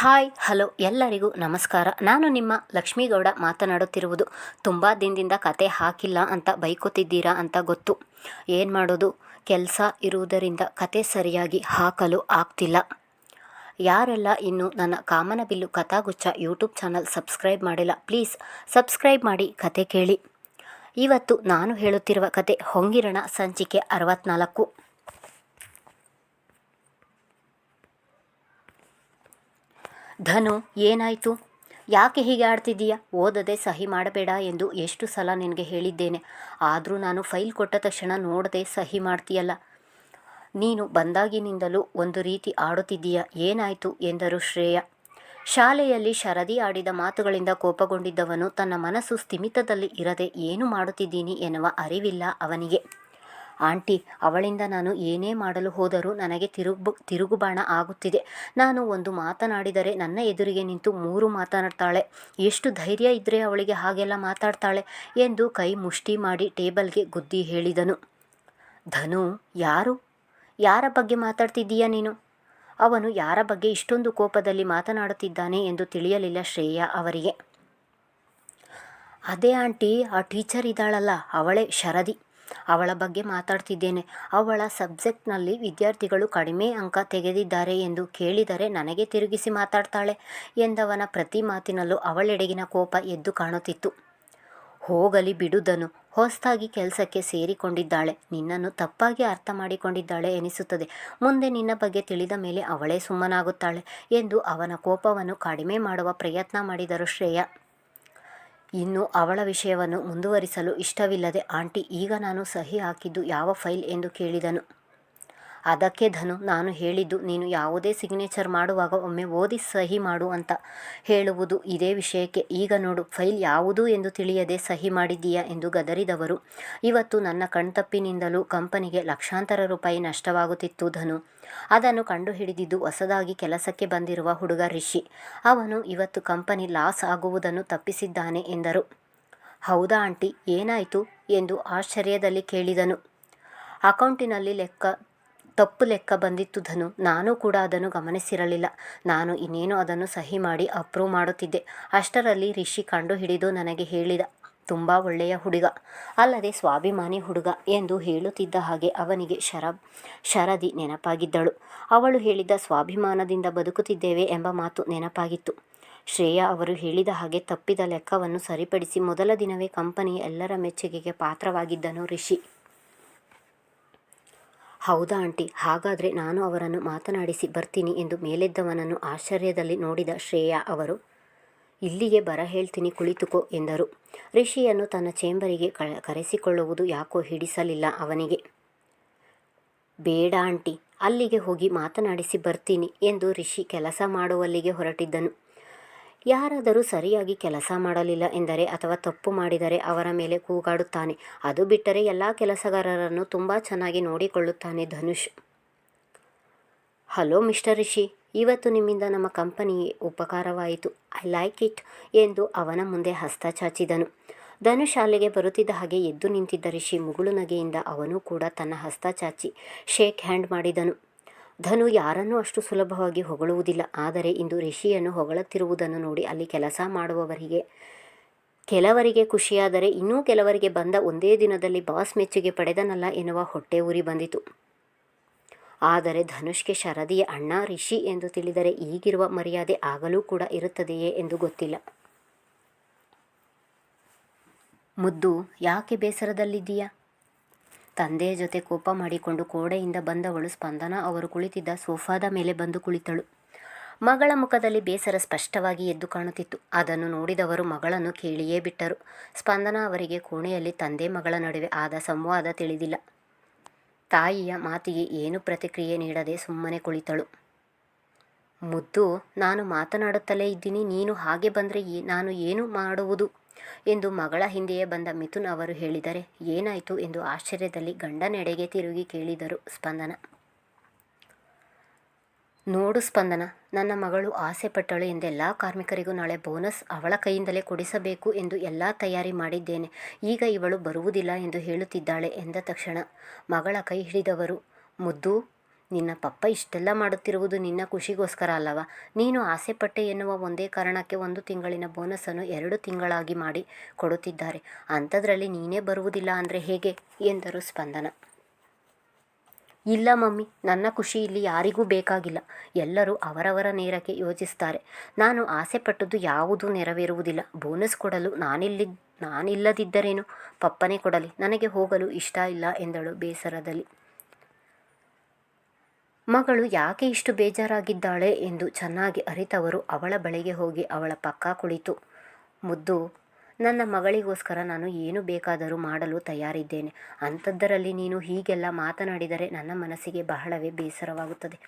Hi, hello, ಎಲ್ಲರಿಗೂ ನಮಸ್ಕಾರ. ನಾನು ನಿಮ್ಮ ಲಕ್ಷ್ಮೀಗೌಡ ಮಾತನಾಡುತ್ತಿರುವುದು. ತುಂಬ ದಿನದಿಂದ ಕತೆ ಹಾಕಿಲ್ಲ ಅಂತ ಬೈಕೋತಿದ್ದೀರಾ ಅಂತ ಗೊತ್ತು. ಏನು ಮಾಡೋದು? ಕೆಲಸ ಇರುವುದರಿಂದ ಕತೆ ಸರಿಯಾಗಿ ಹಾಕಲು ಆಗ್ತಿಲ್ಲ. ಯಾರೆಲ್ಲ ಇನ್ನು ನನ್ನ Kamanabillu Kathagucchha YouTube channel subscribe ಮಾಡಿಲ್ಲ, ಪ್ಲೀಸ್ ಸಬ್ಸ್ಕ್ರೈಬ್ ಮಾಡಿ ಕತೆ ಕೇಳಿ. ಇವತ್ತು ನಾನು ಹೇಳುತ್ತಿರುವ ಕತೆ ಹೊಂಗಿರಣ ಸಂಚಿಕೆ ಅರವತ್ನಾಲ್ಕು. ಧನು, ಏನಾಯಿತು? ಯಾಕೆ ಹೀಗೆ ಆಡ್ತಿದ್ದೀಯಾ? ಓದದೆ ಸಹಿ ಮಾಡಬೇಡ ಎಂದು ಎಷ್ಟು ಸಲ ನಿನಗೆ ಹೇಳಿದ್ದೇನೆ. ಆದರೂ ನಾನು ಫೈಲ್ ಕೊಟ್ಟ ತಕ್ಷಣ ನೋಡದೆ ಸಹಿ ಮಾಡ್ತೀಯಲ್ಲ. ನೀನು ಬಂದಾಗಿನಿಂದಲೂ ಒಂದು ರೀತಿ ಆಡುತ್ತಿದ್ದೀಯ? ಏನಾಯಿತು? ಎಂದರು ಶ್ರೇಯ. ಶಾಲೆಯಲ್ಲಿ ಶರದಿ ಆಡಿದ ಮಾತುಗಳಿಂದ ಕೋಪಗೊಂಡಿದ್ದವನು ತನ್ನ ಮನಸ್ಸು ಸ್ಥಿಮಿತದಲ್ಲಿ ಇರದೆ ಏನು ಮಾಡುತ್ತಿದ್ದೀನಿ ಎನ್ನುವ ಅರಿವಿಲ್ಲ ಅವನಿಗೆ. ಆಂಟಿ, ಅವಳಿಂದ ನಾನು ಏನೇ ಮಾಡಲು ಹೋದರೂ ನನಗೆ ತಿರುಗು, ತಿರುಗುಬಾಣ ಆಗುತ್ತಿದೆ. ನಾನು ಒಂದು ಮಾತನಾಡಿದರೆ ನನ್ನ ಎದುರಿಗೆ ನಿಂತು ಮೂರು ಮಾತನಾಡ್ತಾಳೆ. ಎಷ್ಟು ಧೈರ್ಯ ಇದ್ದರೆ ಅವಳಿಗೆ ಹಾಗೆಲ್ಲ ಮಾತಾಡ್ತಾಳೆ? ಎಂದು ಕೈ ಮುಷ್ಟಿ ಮಾಡಿ ಟೇಬಲ್ಗೆ ಗುದ್ದಿ ಹೇಳಿದನು. ಧನು, ಯಾರು? ಯಾರ ಬಗ್ಗೆ ಮಾತಾಡ್ತಿದ್ದೀಯ ನೀನು? ಅವನು ಯಾರ ಬಗ್ಗೆ ಇಷ್ಟೊಂದು ಕೋಪದಲ್ಲಿ ಮಾತನಾಡುತ್ತಿದ್ದಾನೆ ಎಂದು ತಿಳಿಯಲಿಲ್ಲ ಶ್ರೇಯ ಅವರಿಗೆ. ಅದೇ ಆಂಟಿ, ಆ ಟೀಚರ್ ಇದ್ದಾಳಲ್ಲ, ಅವಳೇ ಶರದಿ. ಅವಳ ಬಗ್ಗೆ ಮಾತಾಡ್ತಿದ್ದೇನೆ. ಅವಳ ಸಬ್ಜೆಕ್ಟ್ನಲ್ಲಿ ವಿದ್ಯಾರ್ಥಿಗಳು ಕಡಿಮೆ ಅಂಕ ತೆಗೆದಿದ್ದಾರೆ ಎಂದು ಕೇಳಿದರೆ ನನಗೆ ತಿರುಗಿಸಿ ಮಾತಾಡ್ತಾಳೆ ಎಂದವನ ಪ್ರತಿ ಮಾತಿನಲ್ಲೂ ಅವಳೆಡೆಗಿನ ಕೋಪ ಎದ್ದು ಕಾಣುತ್ತಿತ್ತು. ಹೋಗಲಿ ಬಿಡುದನು. ಹೊಸದಾಗಿ ಕೆಲಸಕ್ಕೆ ಸೇರಿಕೊಂಡಿದ್ದಾಳೆ. ನಿನ್ನನ್ನು ತಪ್ಪಾಗಿ ಅರ್ಥ ಮಾಡಿಕೊಂಡಿದ್ದಾಳೆ ಎನಿಸುತ್ತದೆ. ಮುಂದೆ ನಿನ್ನ ಬಗ್ಗೆ ತಿಳಿದ ಮೇಲೆ ಅವಳೇ ಸುಮ್ಮನಾಗುತ್ತಾಳೆ ಎಂದು ಅವನ ಕೋಪವನ್ನು ಕಡಿಮೆ ಮಾಡುವ ಪ್ರಯತ್ನ ಮಾಡಿದರು ಶ್ರೇಯ. ಇನ್ನು ಅವಳ ವಿಷಯವನ್ನು ಮುಂದುವರಿಸಲು ಇಷ್ಟವಿಲ್ಲದೆ ಆಂಟಿ ಈಗ ನಾನು ಸಹಿ ಹಾಕಿದ್ದು ಯಾವ ಫೈಲ್ ಎಂದು ಕೇಳಿದನು. ಅದಕ್ಕೆ ಧನು, ನಾನು ಹೇಳಿದ್ದು ನೀನು ಯಾವುದೇ ಸಿಗ್ನೇಚರ್ ಮಾಡುವಾಗ ಒಮ್ಮೆ ಓದಿ ಸಹಿ ಮಾಡು ಅಂತ ಹೇಳುವುದು ಇದೇ ವಿಷಯಕ್ಕೆ. ಈಗ ನೋಡು, ಫೈಲ್ ಯಾವುದು ಎಂದು ತಿಳಿಯದೆ ಸಹಿ ಮಾಡಿದ್ದೀಯಾ ಎಂದು ಗದರಿದವರು. ಇವತ್ತು ನನ್ನ ಕಣ್ತಪ್ಪಿನಿಂದಲೂ ಕಂಪನಿಗೆ ಲಕ್ಷಾಂತರ ರೂಪಾಯಿ ನಷ್ಟವಾಗುತ್ತಿತ್ತು ಧನು. ಅದನ್ನು ಕಂಡುಹಿಡಿದಿದ್ದು ಹೊಸದಾಗಿ ಕೆಲಸಕ್ಕೆ ಬಂದಿರುವ ಹುಡುಗ ರಿಷಿ. ಅವನು ಇವತ್ತು ಕಂಪನಿ ಲಾಸ್ ಆಗುವುದನ್ನು ತಪ್ಪಿಸಿದ್ದಾನೆ ಎಂದರು. ಹೌದಾ ಆಂಟಿ, ಏನಾಯಿತು? ಎಂದು ಆಶ್ಚರ್ಯದಲ್ಲಿ ಕೇಳಿದನು. ಅಕೌಂಟಿನಲ್ಲಿ ಲೆಕ್ಕ ತಪ್ಪು ಲೆಕ್ಕ ಬಂದಿತ್ತು ಧನು ನಾನು ಕೂಡ ಅದನ್ನು ಗಮನಿಸಿರಲಿಲ್ಲ. ನಾನು ಇನ್ನೇನು ಅದನ್ನು ಸಹಿ ಮಾಡಿ ಅಪ್ರೂವ್ ಮಾಡುತ್ತಿದ್ದೆ. ಅಷ್ಟರಲ್ಲಿ ರಿಷಿ ಕಂಡು ಹಿಡಿದು ನನಗೆ ಹೇಳಿದ, ತುಂಬ ಒಳ್ಳೆಯ ಹುಡುಗ. ಅಲ್ಲದೆ ಸ್ವಾಭಿಮಾನಿ ಹುಡುಗ ಎಂದು ಹೇಳುತ್ತಿದ್ದ ಹಾಗೆ ಅವನಿಗೆ ಶರ, ಶರದಿ ನೆನಪಾಗಿದ್ದಳು. ಅವಳು ಹೇಳಿದ, ಸ್ವಾಭಿಮಾನದಿಂದ ಬದುಕುತ್ತಿದ್ದೇವೆ ಎಂಬ ಮಾತು ನೆನಪಾಗಿತ್ತು. ಶ್ರೇಯಾ ಅವರು ಹೇಳಿದ ಹಾಗೆ ತಪ್ಪಿದ ಲೆಕ್ಕವನ್ನು ಸರಿಪಡಿಸಿ ಮೊದಲ ದಿನವೇ ಕಂಪನಿಯ ಎಲ್ಲರ ಮೆಚ್ಚುಗೆಗೆ ಪಾತ್ರವಾಗಿದ್ದನು ರಿಷಿ. ಹೌದಾ ಆಂಟಿ? ಹಾಗಾದರೆ ನಾನು ಅವರನ್ನು ಮಾತನಾಡಿಸಿ ಬರ್ತೀನಿ ಎಂದು ಮೇಲೆದ್ದವನನ್ನು ಆಶ್ಚರ್ಯದಲ್ಲಿ ನೋಡಿದ ಶ್ರೇಯಾ ಅವರು. ಇಲ್ಲಿಗೆ ಬರ ಹೇಳ್ತೀನಿ ಕುಳಿತುಕೋ ಎಂದರು. ರಿಷಿಯನ್ನು ತನ್ನ ಚೇಂಬರಿಗೆ ಕರೆಸಿಕೊಳ್ಳುವುದು ಯಾಕೋ ಹಿಡಿಸಲಿಲ್ಲ ಅವನಿಗೆ. ಬೇಡ ಆಂಟಿ, ಅಲ್ಲಿಗೆ ಹೋಗಿ ಮಾತನಾಡಿಸಿ ಬರ್ತೀನಿ ಎಂದು ರಿಷಿ ಕೆಲಸ ಮಾಡುವಲ್ಲಿಗೆ ಹೊರಟಿದ್ದನು. ಯಾರಾದರೂ ಸರಿಯಾಗಿ ಕೆಲಸ ಮಾಡಲಿಲ್ಲ ಎಂದರೆ ಅಥವಾ ತಪ್ಪು ಮಾಡಿದರೆ ಅವರ ಮೇಲೆ ಕೂಗಾಡುತ್ತಾನೆ. ಅದು ಬಿಟ್ಟರೆ ಎಲ್ಲ ಕೆಲಸಗಾರರನ್ನು ತುಂಬ ಚೆನ್ನಾಗಿ ನೋಡಿಕೊಳ್ಳುತ್ತಾನೆ ಧನುಷ್. ಹಲೋ ಮಿಸ್ಟರ್ ರಿಷಿ, ಇವತ್ತು ನಿಮ್ಮಿಂದ ನಮ್ಮ ಕಂಪನಿಗೆ ಉಪಕಾರವಾಯಿತು. ಐ ಲೈಕ್ ಇಟ್ ಎಂದು ಅವನ ಮುಂದೆ ಹಸ್ತ ಚಾಚಿದನು. ಧನು ಶಾಲೆಗೆ ಬರುತ್ತಿದ್ದ ಹಾಗೆ ಎದ್ದು ನಿಂತಿದ್ದ ರಿಷಿ ಮುಗುಳು ನಗೆಯಿಂದ ಅವನು ಕೂಡ ತನ್ನ ಹಸ್ತ ಚಾಚಿ, ಶೇಕ್ ಹ್ಯಾಂಡ್ ಮಾಡಿದನು. ಧನು ಯಾರನ್ನು ಅಷ್ಟು ಸುಲಭವಾಗಿ ಹೊಗಳುವುದಿಲ್ಲ. ಆದರೆ ಇಂದು ರಿಷಿಯನ್ನು ಹೊಗಳುತ್ತಿರುವುದನ್ನು ನೋಡಿ ಅಲ್ಲಿ ಕೆಲಸ ಮಾಡುವವರಿಗೆ, ಕೆಲವರಿಗೆ ಖುಷಿಯಾದರೆ ಇನ್ನೂ ಕೆಲವರಿಗೆ ಬಂದ ಒಂದೇ ದಿನದಲ್ಲಿ ಬಾಸ್ ಮೆಚ್ಚುಗೆ ಪಡೆದನಲ್ಲ ಎನ್ನುವ ಹೊಟ್ಟೆ ಉರಿ ಬಂದಿತು. ಆದರೆ ಧನುಷ್ಗೆ ಶರದಿಯ ಅಣ್ಣ ರಿಷಿ ಎಂದು ತಿಳಿದರೆ ಈಗಿರುವ ಮರ್ಯಾದೆ ಆಗಲೂ ಕೂಡ ಇರುತ್ತದೆಯೇ ಎಂದು ಗೊತ್ತಿಲ್ಲ. ಮುದ್ದು, ಯಾಕೆ ಬೇಸರದಲ್ಲಿದ್ದೀಯಾ? ತಂದೆಯ ಜೊತೆ ಕೋಪ ಮಾಡಿಕೊಂಡು ಕೋಡೆಯಿಂದ ಬಂದವಳು ಸ್ಪಂದನ. ಅವರು ಕುಳಿತಿದ್ದ ಸೋಫಾದ ಮೇಲೆ ಬಂದು ಕುಳಿತಳು. ಮಗಳ ಮುಖದಲ್ಲಿ ಬೇಸರ ಸ್ಪಷ್ಟವಾಗಿ ಎದ್ದು ಕಾಣುತ್ತಿತ್ತು. ಅದನ್ನು ನೋಡಿದವರು ಮಗಳನ್ನು ಕೇಳಿಯೇ ಬಿಟ್ಟರು. ಸ್ಪಂದನ ಅವರಿಗೆ ಕೋಣೆಯಲ್ಲಿ ತಂದೆ ಮಗಳ ನಡುವೆ ಆದ ಸಂವಾದ ತಿಳಿದಿಲ್ಲ. ತಾಯಿಯ ಮಾತಿಗೆ ಏನು ಪ್ರತಿಕ್ರಿಯೆ ನೀಡದೆ ಸುಮ್ಮನೆ ಕುಳಿತಳು. ಮುದ್ದು, ನಾನು ಮಾತನಾಡುತ್ತಲೇ ಇದ್ದೀನಿ. ನೀನು ಹಾಗೆ ಬಂದರೆ ನಾನು ಏನು ಮಾಡುವುದು? ಎಂದು ಮಗಳ ಹಿಂದೆಯೇ ಬಂದ ಮಿಥುನ್ ಅವರು ಹೇಳಿದರೆ, ಏನಾಯಿತು ಎಂದು ಆಶ್ಚರ್ಯದಲ್ಲಿ ಗಂಡನೆಡೆಗೆ ತಿರುಗಿ ಕೇಳಿದರು ಸ್ಪಂದನ. ನೋಡು ಸ್ಪಂದನ, ನನ್ನ ಮಗಳು ಆಸೆ ಪಟ್ಟಳು ಎಂದೆಲ್ಲ ಕಾರ್ಮಿಕರಿಗೂ ನಾಳೆ ಬೋನಸ್ ಅವಳ ಕೈಯಿಂದಲೇ ಕೊಡಿಸಬೇಕು ಎಂದು ಎಲ್ಲ ತಯಾರಿ ಮಾಡಿದ್ದೇನೆ. ಈಗ ಇವಳು ಬರುವುದಿಲ್ಲ ಎಂದು ಹೇಳುತ್ತಿದ್ದಾಳೆ ಎಂದ ತಕ್ಷಣ ಮಗಳ ಕೈ ಹಿಡಿದವರು, ಮುದ್ದು ನಿನ್ನ ಪಪ್ಪ ಇಷ್ಟೆಲ್ಲ ಮಾಡುತ್ತಿರುವುದು ನಿನ್ನ ಖುಷಿಗೋಸ್ಕರ ಅಲ್ಲವ? ನೀನು ಆಸೆಪಟ್ಟೆ ಎನ್ನುವ ಒಂದೇ ಕಾರಣಕ್ಕೆ ಒಂದು ತಿಂಗಳಿನ ಬೋನಸನ್ನು ಎರಡು ತಿಂಗಳಾಗಿ ಮಾಡಿ ಕೊಡುತ್ತಿದ್ದಾರೆ. ಅಂಥದ್ರಲ್ಲಿ ನೀನೇ ಬರುವುದಿಲ್ಲ ಅಂದರೆ ಹೇಗೆ? ಎಂದರು ಸ್ಪಂದನ. ಇಲ್ಲ ಮಮ್ಮಿ, ನನ್ನ ಖುಷಿ ಇಲ್ಲಿ ಯಾರಿಗೂ ಬೇಕಾಗಿಲ್ಲ. ಎಲ್ಲರೂ ಅವರವರ ನೇರಕ್ಕೆ ಯೋಚಿಸ್ತಾರೆ. ನಾನು ಆಸೆಪಟ್ಟದ್ದು ಯಾವುದೂ ನೆರವೇರುವುದಿಲ್ಲ. ಬೋನಸ್ ಕೊಡಲು ನಾನಿಲ್ಲಿ, ನಾನಿಲ್ಲದಿದ್ದರೇನು? ಪಪ್ಪನೇ ಕೊಡಲಿ, ನನಗೆ ಹೋಗಲು ಇಷ್ಟ ಇಲ್ಲ ಎಂದಳು ಬೇಸರದಲ್ಲಿ. ಮಗಳು ಯಾಕೆ ಇಷ್ಟು ಬೇಜಾರಾಗಿದ್ದಾಳೆ ಎಂದು ಚೆನ್ನಾಗಿ ಅರಿತವರು ಅವಳ ಬಳಿಗೆ ಹೋಗಿ ಅವಳ ಪಕ್ಕ ಕುಳಿತು. ಮುದ್ದು, ನನ್ನ ಮಗಳಿಗೋಸ್ಕರ ನಾನು ಏನು ಬೇಕಾದರೂ ಮಾಡಲು ತಯಾರಿದ್ದೇನೆ. ಅಂಥದ್ದರಲ್ಲಿ ನೀನು ಹೀಗೆಲ್ಲ ಮಾತನಾಡಿದರೆ ನನ್ನ ಮನಸ್ಸಿಗೆ ಬಹಳವೇ ಬೇಸರವಾಗುತ್ತದೆ.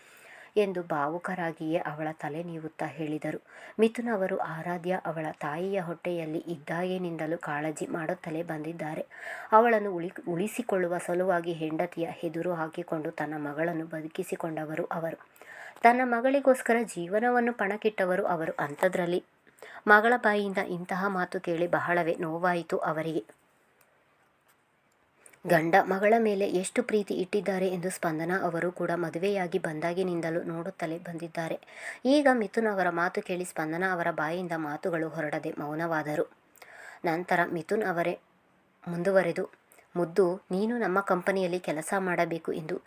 ಎಂದು ಭಾವುಕರಾಗಿಯೇ ಅವಳ ತಲೆ ನೀವುತ್ತಾ ಹೇಳಿದರು. ಮಿಥುನ್ ಅವರು ಆರಾಧ್ಯ, ಅವಳ ತಾಯಿಯ ಹೊಟ್ಟೆಯಲ್ಲಿ ಇದ್ದಾಗಿನಿಂದಲೂ ಕಾಳಜಿ ಮಾಡುತ್ತಲೇ ಬಂದಿದ್ದಾರೆ. ಅವಳನ್ನು ಉಳಿ, ಉಳಿಸಿಕೊಳ್ಳುವ ಸಲುವಾಗಿ ಹೆಂಡತಿಯ ಎದುರು ಹಾಕಿಕೊಂಡು ತನ್ನ ಮಗಳನ್ನು ಬದುಕಿಸಿಕೊಂಡವರು ಅವರು. ತನ್ನ ಮಗಳಿಗೋಸ್ಕರ ಜೀವನವನ್ನು ಪಣಕ್ಕಿಟ್ಟವರು ಅವರು. ಅಂಥದ್ರಲ್ಲಿ ಮಗಳ ಬಾಯಿಯಿಂದ ಇಂತಹ ಮಾತು ಕೇಳಿ ಬಹಳವೇ ನೋವಾಯಿತು ಅವರಿಗೆ. ಗಂಡ ಮಗಳ ಮೇಲೆ ಎಷ್ಟು ಪ್ರೀತಿ ಇಟ್ಟಿದ್ದಾರೆ ಎಂದು ಸ್ಪಂದನ ಅವರು ಕೂಡ ಮದುವೆಯಾಗಿ ಬಂದಾಗಿನಿಂದಲೂ ನೋಡುತ್ತಲೇ ಬಂದಿದ್ದಾರೆ. ಈಗ ಮಿಥುನ್ ಅವರ ಮಾತು ಕೇಳಿ ಸ್ಪಂದನ ಅವರ ಬಾಯಿಯಿಂದ ಮಾತುಗಳು ಹೊರಡದೆ ಮೌನವಾದರು. ನಂತರ ಮಿಥುನ್ ಅವರೇ ಮುಂದುವರೆದು ಮುದ್ದು, ನೀನು ನಮ್ಮ ಕಂಪನಿಯಲ್ಲಿ ಕೆಲಸ ಮಾಡಬೇಕು ಎಂದು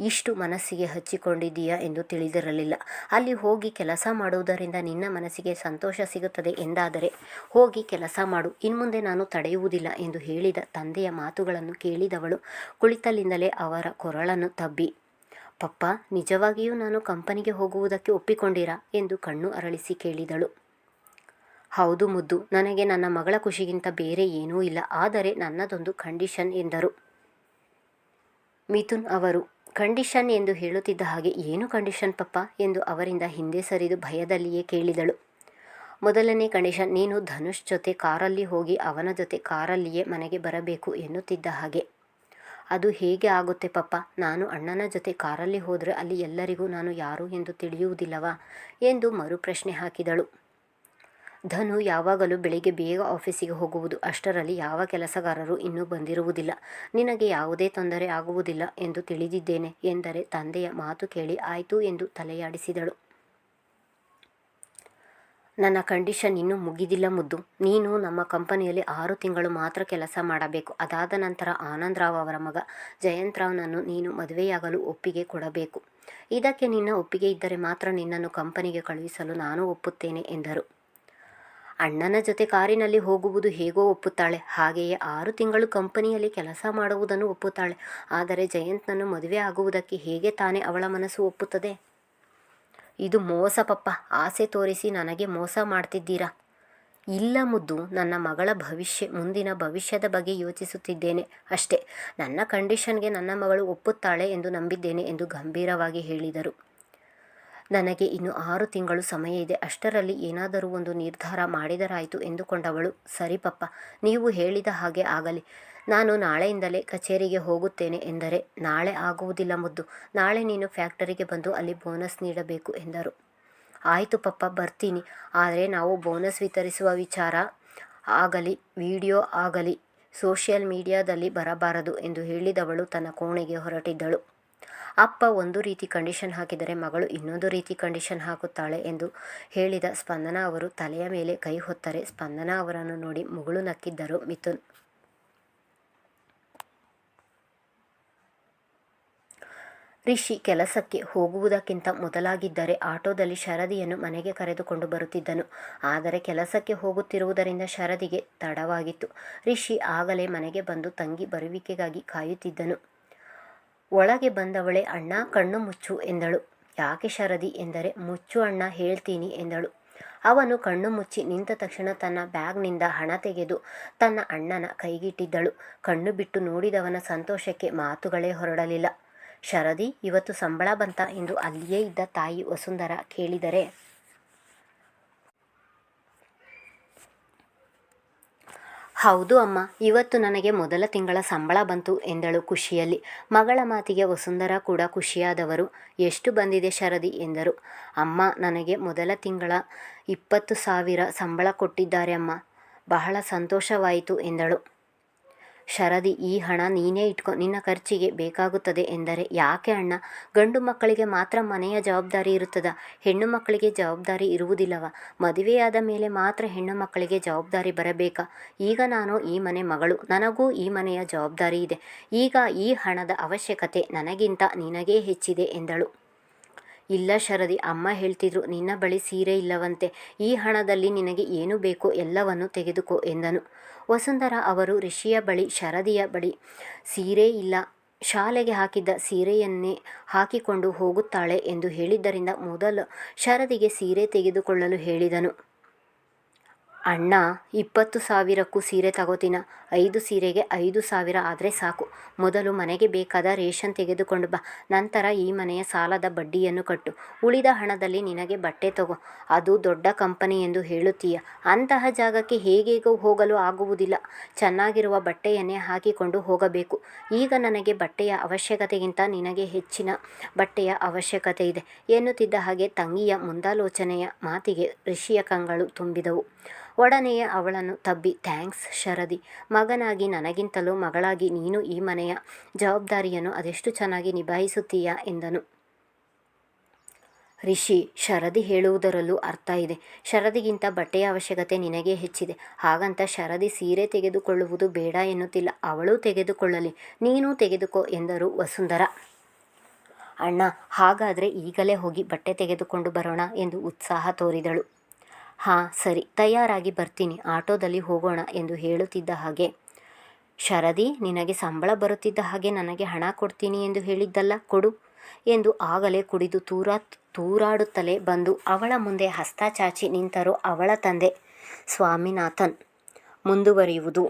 ಇಷ್ಟು ಮನಸ್ಸಿಗೆ ಹಚ್ಚಿಕೊಂಡಿದ್ದೀಯಾ ಎಂದು ತಿಳಿದಿರಲಿಲ್ಲ. ಅಲ್ಲಿ ಹೋಗಿ ಕೆಲಸ ಮಾಡುವುದರಿಂದ ನಿನ್ನ ಮನಸ್ಸಿಗೆ ಸಂತೋಷ ಸಿಗುತ್ತದೆ ಎಂದಾದರೆ, ಹೋಗಿ ಕೆಲಸ ಮಾಡು, ಇನ್ಮುಂದೆ ನಾನು ತಡೆಯುವುದಿಲ್ಲ ಎಂದು ಹೇಳಿದ ತಂದೆಯ ಮಾತುಗಳನ್ನು ಕೇಳಿದವಳು, ಕುಳಿತಲ್ಲಿಂದಲೇ ಅವರ ಕೊರಳನ್ನು ತಬ್ಬಿ, ಪಪ್ಪ, ನಿಜವಾಗಿಯೂ ನಾನು ಕಂಪನಿಗೆ ಹೋಗುವುದಕ್ಕೆ ಒಪ್ಪಿಕೊಂಡಿರಾ? ಎಂದು ಕಣ್ಣು ಅರಳಿಸಿ ಕೇಳಿದಳು. ಹೌದು ಮುದ್ದು, ನನಗೆ ನನ್ನ ಮಗಳ ಖುಷಿಗಿಂತ ಬೇರೆ ಏನೂ ಇಲ್ಲ, ಆದರೆ ನನ್ನದೊಂದು ಕಂಡೀಷನ್ ಎಂದರು. ಮಿಥುನ್ ಅವರು ಕಂಡೀಷನ್ ಎಂದು ಹೇಳುತ್ತಿದ್ದ ಹಾಗೆ ಏನು ಕಂಡೀಷನ್ ಪಪ್ಪ? ಎಂದು ಅವರಿಂದ ಹಿಂದೆ ಸರಿದು ಭಯದಲ್ಲಿಯೇ ಕೇಳಿದಳು. ಮೊದಲನೇ ಕಂಡೀಷನ್ ನೀನು ಧನುಷ್ ಜೊತೆ ಕಾರಲ್ಲಿ ಹೋಗಿ ಅವನ ಜೊತೆ ಕಾರಲ್ಲಿಯೇ ಮನೆಗೆ ಬರಬೇಕು ಎನ್ನುತ್ತಿದ್ದ ಹಾಗೆ. ಅದು ಹೇಗೆ ಆಗುತ್ತೆ ಪಪ್ಪ? ನಾನು ಅಣ್ಣನ ಜೊತೆ ಕಾರಲ್ಲಿ ಹೋದರೆ ಅಲ್ಲಿ ಎಲ್ಲರಿಗೂ ನಾನು ಯಾರು ಎಂದು ತಿಳಿಯುವುದಿಲ್ಲವಾ? ಎಂದು ಮರುಪ್ರಶ್ನೆ ಹಾಕಿದಳು. ಧನು ಯಾವಾಗಲೂ ಬೆಳಿಗ್ಗೆ ಬೇಗ ಆಫೀಸಿಗೆ ಹೋಗುವುದು. ಅಷ್ಟರಲ್ಲಿ ಯಾವ ಕೆಲಸಗಾರರು ಇನ್ನೂ ಬಂದಿರುವುದಿಲ್ಲ. ನಿನಗೆ ಯಾವುದೇ ತೊಂದರೆ ಆಗುವುದಿಲ್ಲ ಎಂದು ತಿಳಿದಿದ್ದೇನೆ ಎಂದರೆ ತಂದೆಯ ಮಾತು ಕೇಳಿ ಆಯಿತು ಎಂದು ತಲೆಯಾಡಿಸಿದಳು. ನನ್ನ ಕಂಡೀಷನ್ ಇನ್ನೂ ಮುಗಿದಿಲ್ಲ ಮುದ್ದು. ನೀನು ನಮ್ಮ ಕಂಪನಿಯಲ್ಲಿ ಆರು ತಿಂಗಳು ಮಾತ್ರ ಕೆಲಸ ಮಾಡಬೇಕು. ಅದಾದ ನಂತರ ಆನಂದರಾವ್ ಅವರ ಮಗ ಜಯಂತ್ರಾವ್ನನ್ನು ನೀನು ಮದುವೆಯಾಗಲು ಒಪ್ಪಿಗೆ ಕೊಡಬೇಕು. ಇದಕ್ಕೆ ನಿನ್ನ ಒಪ್ಪಿಗೆ ಇದ್ದರೆ ಮಾತ್ರ ನಿನ್ನನ್ನು ಕಂಪನಿಗೆ ಕಳುಹಿಸಲು ನಾನು ಒಪ್ಪುತ್ತೇನೆ ಎಂದರು. ಅಣ್ಣನ ಜೊತೆ ಕಾರಿನಲ್ಲಿ ಹೋಗುವುದು ಹೇಗೋ ಒಪ್ಪುತ್ತಾಳೆ. ಹಾಗೆಯೇ ಆರು ತಿಂಗಳು ಕಂಪನಿಯಲ್ಲಿ ಕೆಲಸ ಮಾಡುವುದನ್ನು ಒಪ್ಪುತ್ತಾಳೆ. ಆದರೆ ಜಯಂತ್ನನ್ನು ಮದುವೆ ಆಗುವುದಕ್ಕೆ ಹೇಗೆ ತಾನೇ ಅವಳ ಮನಸ್ಸು ಒಪ್ಪುತ್ತದೆ? ಇದು ಮೋಸ ಪಪ್ಪ. ಆಸೆ ತೋರಿಸಿ ನನಗೆ ಮೋಸ ಮಾಡ್ತಿದ್ದೀರಾ? ಇಲ್ಲ ಮುದ್ದು, ನನ್ನ ಮಗಳ ಭವಿಷ್ಯ, ಮುಂದಿನ ಭವಿಷ್ಯದ ಬಗ್ಗೆ ಯೋಚಿಸುತ್ತಿದ್ದೇನೆ ಅಷ್ಟೇ. ನನ್ನ ಕಂಡೀಷನ್ಗೆ ನನ್ನ ಮಗಳು ಒಪ್ಪುತ್ತಾಳೆ ಎಂದು ನಂಬಿದ್ದೇನೆ ಎಂದು ಗಂಭೀರವಾಗಿ ಹೇಳಿದರು. ನನಗೆ ಇನ್ನು ಆರು ತಿಂಗಳು ಸಮಯ ಇದೆ. ಅಷ್ಟರಲ್ಲಿ ಏನಾದರೂ ಒಂದು ನಿರ್ಧಾರ ಮಾಡಿದರಾಯಿತು ಎಂದುಕೊಂಡವಳು. ಸರಿ ಪಪ್ಪ, ನೀವು ಹೇಳಿದ ಹಾಗೆ ಆಗಲಿ. ನಾನು ನಾಳೆಯಿಂದಲೇ ಕಚೇರಿಗೆ ಹೋಗುತ್ತೇನೆ ಎಂದರೆ, ನಾಳೆ ಆಗುವುದಿಲ್ಲ ಮುದ್ದು. ನಾಳೆ ನೀನು ಫ್ಯಾಕ್ಟರಿಗೆ ಬಂದು ಅಲ್ಲಿ ಬೋನಸ್ ನೀಡಬೇಕು ಎಂದರು. ಆಯಿತು ಪಪ್ಪ, ಬರ್ತೀನಿ. ಆದರೆ ನಾವು ಬೋನಸ್ ವಿತರಿಸುವ ವಿಚಾರ ಆಗಲಿ, ವಿಡಿಯೋ ಆಗಲಿ, ಸೋಷಿಯಲ್ ಮೀಡಿಯಾದಲ್ಲಿ ಬರಬಾರದು ಎಂದು ಹೇಳಿದವಳು ತನ್ನ ಕೋಣೆಗೆ ಹೊರಟಿದ್ದಳು. ಅಪ್ಪ ಒಂದು ರೀತಿ ಕಂಡೀಷನ್ ಹಾಕಿದರೆ ಮಗಳು ಇನ್ನೊಂದು ರೀತಿ ಕಂಡೀಷನ್ ಹಾಕುತ್ತಾಳೆ ಎಂದು ಹೇಳಿದ ಸ್ಪಂದನ ಅವರು ತಲೆಯ ಮೇಲೆ ಕೈ ಹೊತ್ತರೆ. ಸ್ಪಂದನ ಅವರನ್ನು ನೋಡಿ ಮುಗುಳು ನಕ್ಕಿದ್ದರು. ಮಿಥುನ್ ರಿಷಿ ಕೆಲಸಕ್ಕೆ ಹೋಗುವುದಕ್ಕಿಂತ ಮೊದಲಾಗಿದ್ದರೆ ಆಟೋದಲ್ಲಿ ಶರದಿಯನ್ನು ಮನೆಗೆ ಕರೆದುಕೊಂಡು ಬರುತ್ತಿದ್ದನು. ಆದರೆ ಕೆಲಸಕ್ಕೆ ಹೋಗುತ್ತಿರುವುದರಿಂದ ಶರದಿಗೆ ತಡವಾಗಿತ್ತು. ರಿಷಿ ಆಗಲೇ ಮನೆಗೆ ಬಂದು ತಂಗಿ ಬರುವಿಕೆಗಾಗಿ ಕಾಯುತ್ತಿದ್ದನು. ಒಳಗೆ ಬಂದವಳೆ ಅಣ್ಣ ಕಣ್ಣು ಮುಚ್ಚು ಎಂದಳು. ಯಾಕೆ ಶರದಿ ಎಂದರೆ ಮುಚ್ಚು ಅಣ್ಣ ಹೇಳ್ತೀನಿ ಎಂದಳು. ಅವನು ಕಣ್ಣು ಮುಚ್ಚಿ ನಿಂತ ತಕ್ಷಣ ತನ್ನ ಬ್ಯಾಗ್ನಿಂದ ಹಣ ತೆಗೆದು ತನ್ನ ಅಣ್ಣನ ಕೈಗಿಟ್ಟಿದ್ದಳು. ಕಣ್ಣು ಬಿಟ್ಟು ನೋಡಿದವನ ಸಂತೋಷಕ್ಕೆ ಮಾತುಗಳೇ ಹೊರಡಲಿಲ್ಲ. ಶರದಿ, ಇವತ್ತು ಸಂಬಳ ಬಂತ ಎಂದು ಅಲ್ಲಿಯೇ ಇದ್ದ ತಾಯಿ ವಸುಂಧರ ಕೇಳಿದರೆ ಹೌದು ಅಮ್ಮ, ಇವತ್ತು ನನಗೆ ಮೊದಲ ತಿಂಗಳ ಸಂಬಳ ಬಂತು ಎಂದಳು ಖುಷಿಯಲ್ಲಿ. ಮಗಳ ಮಾತಿಗೆ ವಸುಂಧರಾ ಕೂಡ ಖುಷಿಯಾದವರು. ಎಷ್ಟು ಬಂದಿದೆ ಶರದಿ ಎಂದರು. ಅಮ್ಮ, ನನಗೆ ಮೊದಲ ತಿಂಗಳ ಇಪ್ಪತ್ತು ಸಾವಿರ ಸಂಬಳ ಕೊಟ್ಟಿದ್ದಾರೆ ಅಮ್ಮ. ಬಹಳ ಸಂತೋಷವಾಯಿತು ಎಂದಳು. ಶರದಿ, ಈ ಹಣ ನೀನೇ ಇಟ್ಕೊ, ನಿನ್ನ ಖರ್ಚಿಗೆ ಬೇಕಾಗುತ್ತದೆ ಎಂದರೆ ಯಾಕೆ ಅಣ್ಣ? ಗಂಡು ಮಕ್ಕಳಿಗೆ ಮಾತ್ರ ಮನೆಯ ಜವಾಬ್ದಾರಿ ಇರುತ್ತದ? ಹೆಣ್ಣು ಮಕ್ಕಳಿಗೆ ಜವಾಬ್ದಾರಿ ಇರುವುದಿಲ್ಲವ? ಮದುವೆಯಾದ ಮೇಲೆ ಮಾತ್ರ ಹೆಣ್ಣು ಮಕ್ಕಳಿಗೆ ಜವಾಬ್ದಾರಿ ಬರಬೇಕಾ? ಈಗ ನಾನು ಈ ಮನೆ ಮಗಳು, ನನಗೂ ಈ ಮನೆಯ ಜವಾಬ್ದಾರಿ ಇದೆ. ಈಗ ಈ ಹಣದ ಅವಶ್ಯಕತೆ ನನಗಿಂತ ನಿನಗೇ ಹೆಚ್ಚಿದೆ ಎಂದಳು. ಇಲ್ಲ ಶರದಿ, ಅಮ್ಮ ಹೇಳ್ತಿದ್ರು, ನಿನ್ನ ಬಳಿ ಸೀರೆ ಇಲ್ಲವಂತೆ, ಈ ಹಣದಲ್ಲಿ ನಿನಗೆ ಏನು ಬೇಕೋ ಎಲ್ಲವನ್ನು ತೆಗೆದುಕೋ ಎಂದನು. ವಸುಂಧರ ಅವರು ಋಷಿಯ ಬಳಿ, ಶರದಿಯ ಬಳಿ ಸೀರೆ ಇಲ್ಲ, ಶಾಲೆಗೆ ಹಾಕಿದ್ದ ಸೀರೆಯನ್ನೇ ಹಾಕಿಕೊಂಡು ಹೋಗುತ್ತಾಳೆ ಎಂದು ಹೇಳಿದ್ದರಿಂದ ಮೊದಲು ಶರದಿಗೆ ಸೀರೆ ತೆಗೆದುಕೊಳ್ಳಲು ಹೇಳಿದನು. ಅಣ್ಣ, ಇಪ್ಪತ್ತು ಸಾವಿರಕ್ಕೂ ಸೀರೆ ತಗೋತೀನ? ಐದು ಸೀರೆಗೆ ಐದು ಸಾವಿರ ಆದರೆ ಸಾಕು. ಮೊದಲು ಮನೆಗೆ ಬೇಕಾದ ರೇಷನ್ ತೆಗೆದುಕೊಂಡು ಬಾ. ನಂತರ ಈ ಮನೆಯ ಸಾಲದ ಬಡ್ಡಿಯನ್ನು ಕಟ್ಟು. ಉಳಿದ ಹಣದಲ್ಲಿ ನಿನಗೆ ಬಟ್ಟೆ ತಗೋ. ಅದು ದೊಡ್ಡ ಕಂಪನಿ ಎಂದು ಹೇಳುತ್ತೀಯ. ಅಂತಹ ಜಾಗಕ್ಕೆ ಹೇಗೇಗೋ ಹೋಗಲು ಆಗುವುದಿಲ್ಲ. ಚೆನ್ನಾಗಿರುವ ಬಟ್ಟೆಯನ್ನೇ ಹಾಕಿಕೊಂಡು ಹೋಗಬೇಕು. ಈಗ ನನಗೆ ಬಟ್ಟೆಯ ಅವಶ್ಯಕತೆಗಿಂತ ನಿನಗೆ ಹೆಚ್ಚಿನ ಬಟ್ಟೆಯ ಅವಶ್ಯಕತೆ ಇದೆ ಎನ್ನುತ್ತಿದ್ದ ಹಾಗೆ ತಂಗಿಯ ಮುಂದಾಲೋಚನೆಯ ಮಾತಿಗೆ ಋಷಿಯ ಕಂಗಳು ತುಂಬಿದವು. ಒಡನೆಯೇ ಅವಳನ್ನು ತಬ್ಬಿ, ಥ್ಯಾಂಕ್ಸ್, ಶರದಿ. ಮಗನಾಗಿ ನನಗಿಂತಲೂ ಮಗಳಾಗಿ ನೀನು ಈ ಮನೆಯ ಜವಾಬ್ದಾರಿಯನ್ನು ಅದೆಷ್ಟು ಚೆನ್ನಾಗಿ ನಿಭಾಯಿಸುತ್ತೀಯಾ? ಎಂದನು. ರಿಷಿ, ಶರದಿ ಹೇಳುವುದರಲ್ಲೂ ಅರ್ಥ ಇದೆ. ಶರದಿಗಿಂತ ಬಟ್ಟೆಯ ಅವಶ್ಯಕತೆ ನಿನಗೆ ಹೆಚ್ಚಿದೆ. ಹಾಗಂತ ಶರದಿ ಸೀರೆ ತೆಗೆದುಕೊಳ್ಳುವುದು ಬೇಡ ಎನ್ನುತ್ತಿಲ್ಲ. ಅವಳು ತೆಗೆದುಕೊಳ್ಳಲಿ, ನೀನು ತೆಗೆದುಕೋ ಎಂದರು ವಸುಂಧರ. ಅಣ್ಣ, ಹಾಗಾದರೆ ಈಗಲೇ ಹೋಗಿ ಬಟ್ಟೆ ತೆಗೆದುಕೊಂಡು ಬರೋಣ ಎಂದು ಉತ್ಸಾಹ ತೋರಿದಳು. ಹಾಂ, ಸರಿ, ತಯಾರಾಗಿ ಬರ್ತೀನಿ, ಆಟೋದಲ್ಲಿ ಹೋಗೋಣ ಎಂದು ಹೇಳುತ್ತಿದ್ದ ಹಾಗೆ. ಶರದಿ, ನಿನಗೆ ಸಂಬಳ ಬರುತ್ತಿದ್ದ ಹಾಗೆ ನನಗೆ ಹಣ ಕೊಡ್ತೀನಿ ಎಂದು ಹೇಳಿದ್ದಲ್ಲ, ಕೊಡು ಎಂದು ಆಗಲೇ ಕುಡಿದು ತೂರಾ, ತೂರಾಡುತ್ತಲೇ ಬಂದು ಅವಳ ಮುಂದೆ ಹಸ್ತ ಚಾಚಿ ನಿಂತರು ಅವಳ ತಂದೆ ಸ್ವಾಮಿನಾಥನ್. ಮುಂದುವರಿಯುವುದು.